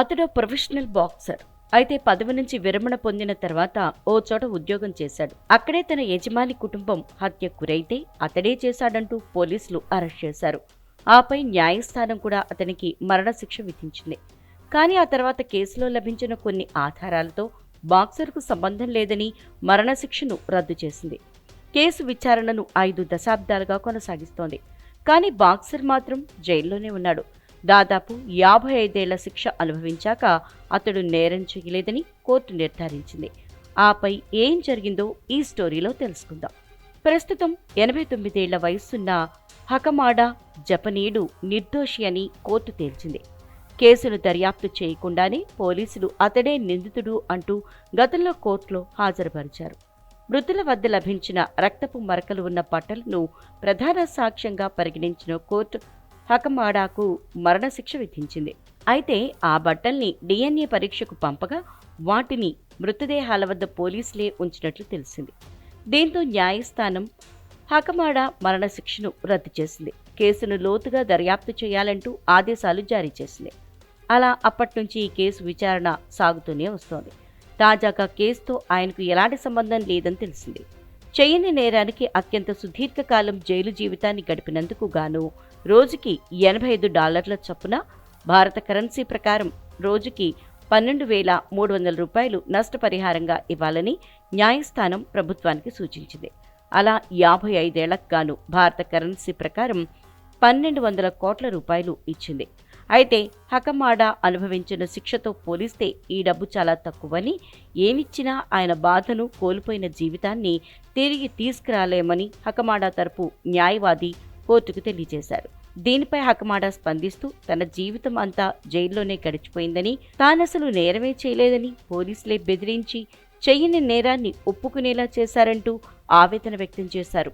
అతడు professional boxer. అయితే పదవి నుంచి విరమణ పొందిన తర్వాత ఓ చోట ఉద్యోగం చేశాడు. అక్కడే తన యజమాని కుటుంబం హత్య గురైతే అతడే చేశాడంటూ పోలీసులు అరెస్ట్ చేశారు. ఆపై న్యాయస్థానం కూడా అతనికి మరణశిక్ష విధించింది. కానీ ఆ తర్వాత కేసులో లభించిన కొన్ని ఆధారాలతో బాక్సర్కు సంబంధం లేదని మరణశిక్షను రద్దు చేసింది. కేసు విచారణను ఐదు దశాబ్దాలుగా కొనసాగిస్తోంది. కానీ బాక్సర్ మాత్రం జైల్లోనే ఉన్నాడు. దాదాపు యాభై ఐదేళ్ళ శిక్ష అనుభవించాక అతడు నేరం చేయలేదని కోర్టు నిర్ధారించింది. ఆపై ఏం జరిగిందో ఈ స్టోరీలో తెలుసుకుందాం. ప్రస్తుతం ఎనభై తొమ్మిదేళ్ళ వయస్సున్న హకమాడా జపనీయుడు నిర్దోషి అని కోర్టు తేల్చింది. కేసును దర్యాప్తు చేయకుండానే పోలీసులు అతడే నిందితుడు అంటూ గతంలో కోర్టులో హాజరుపరిచారు. మృతుల వద్ద లభించిన రక్తపు మరకలు ఉన్న బట్టలను ప్రధాన సాక్ష్యంగా పరిగణించిన కోర్టు హకమాడాకు మరణశిక్ష విధించింది. అయితే ఆ బట్టల్ని డిఎన్ఏ పరీక్షకు పంపగా వాటిని మృతదేహాల వద్ద పోలీసులే ఉంచినట్లు తెలిసింది. దీంతో న్యాయస్థానం హకమాడా మరణశిక్షను రద్దు చేసింది. కేసును లోతుగా దర్యాప్తు చేయాలంటూ ఆదేశాలు జారీ చేసింది. అలా అప్పటి నుంచి ఈ కేసు విచారణ సాగుతూనే వస్తోంది. తాజాగా కేసుతో ఆయనకు ఎలాంటి సంబంధం లేదని తెలిసింది. చేయని నేరానికి అత్యంత సుదీర్ఘకాలం జైలు జీవితాన్ని గడిపినందుకు గాను రోజుకి ఎనభై ఐదు డాలర్ల చొప్పున భారత కరెన్సీ ప్రకారం రోజుకి పన్నెండు వేల మూడు వందల రూపాయలు నష్టపరిహారంగా ఇవ్వాలని న్యాయస్థానం ప్రభుత్వానికి సూచించింది. అలా యాభై ఐదేళ్ళకు గాను భారత కరెన్సీ ప్రకారం పన్నెండు వందల కోట్ల రూపాయలు ఇచ్చింది. అయితే హకమాడా అనుభవించిన శిక్షతో పోలిస్తే ఈ డబ్బు చాలా తక్కువని ఏమిచ్చినా ఆయన బాధను కోల్పోయిన జీవితాన్ని తిరిగి తీసుకురాలేమని హకమాడా తరపు న్యాయవాది కోర్టుకు తెలియజేశారు. దీనిపై హకమాడా స్పందిస్తూ తన జీవితం అంతా జైల్లోనే గడిచిపోయిందని తానసలు నేరమే చేయలేదని పోలీసులే బెదిరించి చెయ్యని నేరాన్ని ఒప్పుకునేలా చేశారంటూ ఆవేదన వ్యక్తం చేశారు.